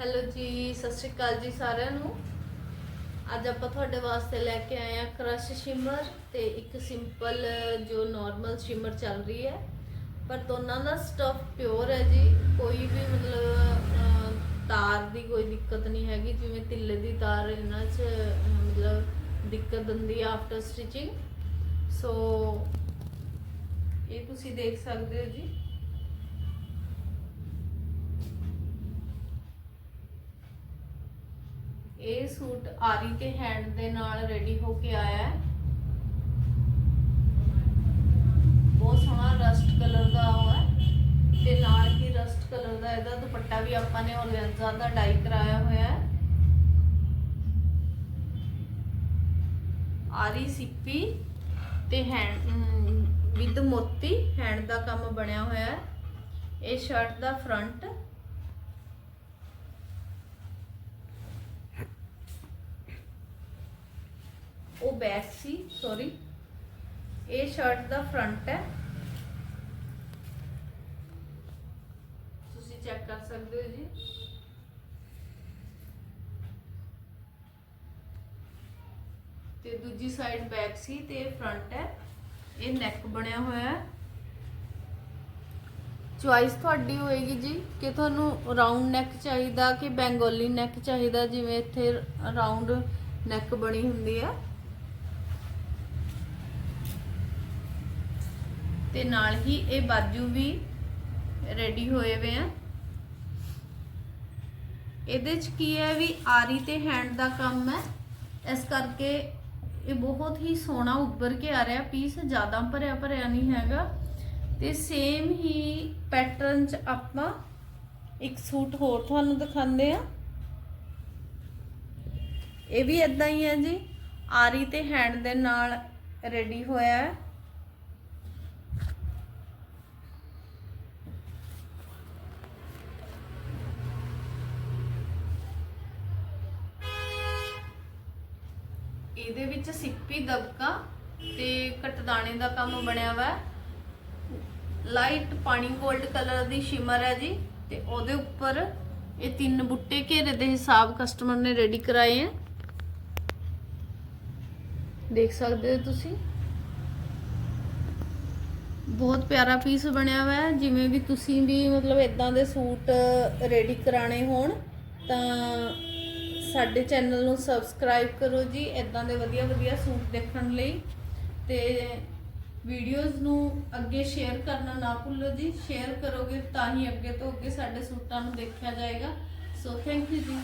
Hello ਜੀ, ਸਤਿ ਸ਼੍ਰੀ ਅਕਾਲ ਜੀ ਸਾਰਿਆਂ ਨੂੰ। ਅੱਜ ਆਪਾਂ ਤੁਹਾਡੇ ਵਾਸਤੇ ਲੈ ਕੇ ਆਏ ਆ ਕ੍ਰਸ਼ ਸ਼ਿਮਰ ਤੇ ਇੱਕ ਸਿੰਪਲ, ਜੋ ਨਾਰਮਲ ਸ਼ਿਮਰ ਚੱਲ ਰਹੀ ਹੈ। ਪਰ ਦੋਨਾਂ ਦਾ ਸਟਫ ਪਿਓਰ ਹੈ ਜੀ। ਕੋਈ ਵੀ ਮਤਲਬ ਤਾਰ ਦੀ ਕੋਈ ਦਿੱਕਤ ਨਹੀਂ ਹੈਗੀ। ਜਿਵੇਂ ਤਿੱਲੇ ਦੀ ਤਾਰ ਇਹਨਾਂ 'ਚ, ਮਤਲਬ ਦਿੱਕਤ ਦਿੰਦੀ ਆਫਟਰ ਸਟਿਚਿੰਗ ਸੋ ਇਹ ਤੁਸੀਂ ਦੇਖ ਸਕਦੇ ਹੋ ਜੀ। ਇਹ ਸੂਟ ਆਰੀ ਤੇ ਹੈਂਡ ਦੇ ਨਾਲ ਰੈਡੀ ਹੋ ਕੇ ਆਇਆ ਹੈ। ਬਹੁਤ ਸੋਹਣਾ ਰਸਟ ਕਲਰ ਦਾ ਉਹ ਤੇ ਨਾਲ ਹੀ ਰਸਟ ਕਲਰ ਦਾ ਇਹਦਾ ਦੁਪੱਟਾ ਵੀ ਆਪਾਂ ਨੇ ਔਰਗੈਂਜ਼ਾ ਦਾ ਡਾਈ ਕਰਾਇਆ ਹੋਇਆ ਹੈ। ਆਰੀ ਸਿੱਪੀ ਤੇ ਹੈਂਡ ਵਿਦ ਮੋਤੀ ਹੈਂਡ ਦਾ ਕੰਮ ਬਣਿਆ ਹੋਇਆ ਹੈ। ਇਹ ਸ਼ਰਟ ਦਾ ਫਰੰਟ ਉਹ ਬੈਕ ਸੀ ਸੌਰੀ ਇਹ ਸ਼ਰਟ ਦਾ ਫਰੰਟ ਹੈ। ਤੁਸੀਂ ਚੈੱਕ ਕਰ ਸਕਦੇ ਹੋ ਜੀ। ਤੇ ਦੂਜੀ ਸਾਈਡ ਬੈਕ ਸੀ ਤੇ ਇਹ ਫਰੰਟ ਹੈ। ਇਹ ਨੈਕ ਬਣਿਆ ਹੋਇਆ ਹੈ। ਚੁਆਇਸ ਤੁਹਾਡੀ ਹੋਏਗੀ ਜੀ ਕਿ ਤੁਹਾਨੂੰ ਰਾਉਂਡ ਨੈਕ ਚਾਹੀਦਾ ਕਿ ਬੈਂਗੋਲੀ ਨੈਕ ਚਾਹੀਦਾ ਜਿਵੇਂ ਇੱਥੇ ਰਾਉਂਡ ਨੈਕ ਬਣੀ ਹੁੰਦੀ ਹੈ। ਤੇ ਨਾਲ ਹੀ ਇਹ ਬਾਜੂ ਵੀ ਰੈਡੀ ਹੋਏ ਹੋਏ ਆ। ਇਹਦੇ ਚ ਕੀ ਹੈ ਵੀ ਆਰੀ ਤੇ ਹੈਂਡ ਦਾ ਕੰਮ ਹੈ। ਇਸ ਕਰਕੇ ਇਹ ਬਹੁਤ ਹੀ ਸੋਹਣਾ ਉੱਭਰ ਕੇ ਆ ਰਿਹਾ ਪੀਸ ਜ਼ਿਆਦਾ ਭਰਿਆ ਭਰਿਆ ਨਹੀਂ ਹੈਗਾ। ਤੇ ਸੇਮ ਹੀ ਪੈਟਰਨ ਚ ਆਪਾਂ ਇੱਕ ਸੂਟ ਹੋਰ ਤੁਹਾਨੂੰ ਦਿਖਾਉਂਦੇ ਆ ਇਹ ਵੀ ਇਦਾਂ ਹੀ ਹੈ ਜੀ। ਆਰੀ ਤੇ ਹੈਂਡ ਦੇ ਨਾਲ ਰੈਡੀ ਹੋਇਆ ਹੈ। ਇਹਦੇ ਵਿੱਚ ਸਿੱਪੀ ਦਬਕਾ ਤੇ ਕਟਦਾਣੇ ਦਾ ਕੰਮ ਬਣਿਆ ਹੋਇਆ ਹੈ ਲਾਈਟ ਪਾਣੀ 골ਡ ਕਲਰ ਦੀ ਸ਼ਿਮਰ ਹੈ ਜੀ ਤੇ ਉਹਦੇ ਉੱਪਰ ਇਹ ਤਿੰਨ ਬੁੱਟੇ ਘੇਰੇ ਦੇ ਹਿਸਾਬ ਕਸਟਮਰ ਨੇ ਰੈਡੀ ਕਰਾਏ ਹੈ ਦੇਖ ਸਕਦੇ ਹੋ ਤੁਸੀਂ। ਬਹੁਤ ਪਿਆਰਾ ਪੀਸ ਬਣਿਆ ਹੋਇਆ ਹੈ ਜਿਵੇਂ ਵੀ ਤੁਸੀਂ ਵੀ ਮਤਲਬ ਇਦਾਂ ਦੇ ਸੂਟ ਰੈਡੀ ਕਰਾਣੇ ਹੋਣ ਤਾਂ ਸਾਡੇ ਚੈਨਲ ਨੂੰ ਸਬਸਕ੍ਰਾਈਬ ਕਰੋ ਜੀ ਇਦਾਂ ਦੇ ਵਧੀਆ ਵਧੀਆ ਸੂਟ ਦੇਖਣ ਲਈ। ਤੇ ਵੀਡੀਓਜ਼ ਨੂੰ ਅੱਗੇ ਸ਼ੇਅਰ ਕਰਨਾ ਨਾ ਭੁੱਲੋ ਜੀ ਸ਼ੇਅਰ ਕਰੋਗੇ ਤਾਂ ਹੀ ਅੱਗੇ ਤੋਂ ਅੱਗੇ ਸਾਡੇ ਸੂਟਾਂ ਨੂੰ ਦੇਖਿਆ ਜਾਏਗਾ। ਸੋ ਥੈਂਕ ਯੂ ਜੀ।